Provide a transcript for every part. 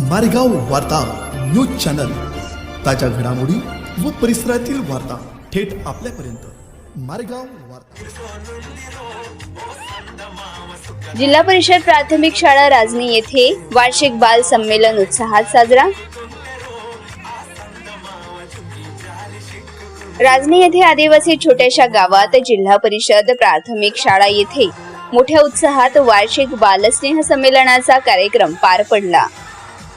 मारेगाव वार्ता news channel. ताज्या घडामोडी व परिसरातील वार्ता थेट आपल्यापर्यंत. मारेगाव वार्ता. जिल्हा परिषद प्राथमिक शाळा राजनी येथे वार्षिक बाल संमेलन उत्साहात साजरा. राजनी येथे आदिवासी छोट्याशा गावात जिल्हा परिषद प्राथमिक शाळा येथे मोठ्या उत्साहात वार्षिक बालस्नेह संमेलनाचा कार्यक्रम पार पडला.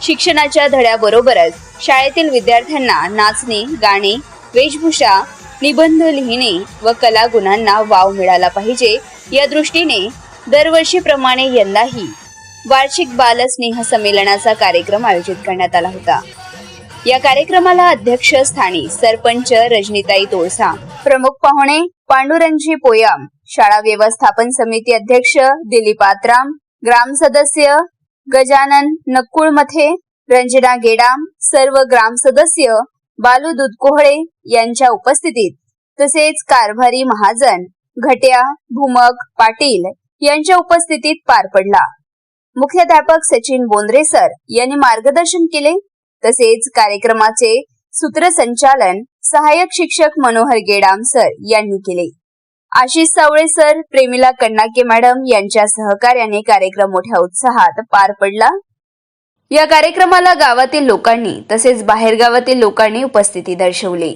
शिक्षणाच्या धड्याबरोबरच शाळेतील विद्यार्थ्यांना नाचणे गाणे वेशभूषा निबंध लिहिणे व कलागुणांना वाव मिळाला पाहिजे या दृष्टीने दरवर्षीप्रमाणे यंदाही वार्षिक बालस्नेह संमेलनाचा कार्यक्रम आयोजित करण्यात आला होता. या कार्यक्रमाला अध्यक्षस्थानी सरपंच रजनीताई तोळसा प्रमुख पाहुणे पांडुरंजी पोयाम शाळा व्यवस्थापन समिती अध्यक्ष दिलीप आत्राम ग्राम सदस्य गजानन नक्कुळमथे रंजना गेडाम सर्व ग्राम सदस्य बालू दुधकोहळे यांच्या उपस्थितीत. तसेच कारभारी महाजन घट्या भूमक पाटील यांच्या उपस्थितीत पार पडला. मुख्याध्यापक सचिन बोंद्रे सर यांनी मार्गदर्शन केले. तसेच कार्यक्रमाचे सूत्रसंचालन सहाय्यक शिक्षक मनोहर गेडाम सर यांनी केले. आशिष सावळे सर प्रेमिला कन्नाके मॅडम यांच्या सहकार्याने कार्यक्रम मोठ्या उत्साहात पार पडला. या कार्यक्रमाला गावातील लोकांनी तसेच बाहेरगावातील लोकांनी उपस्थिती दर्शवली.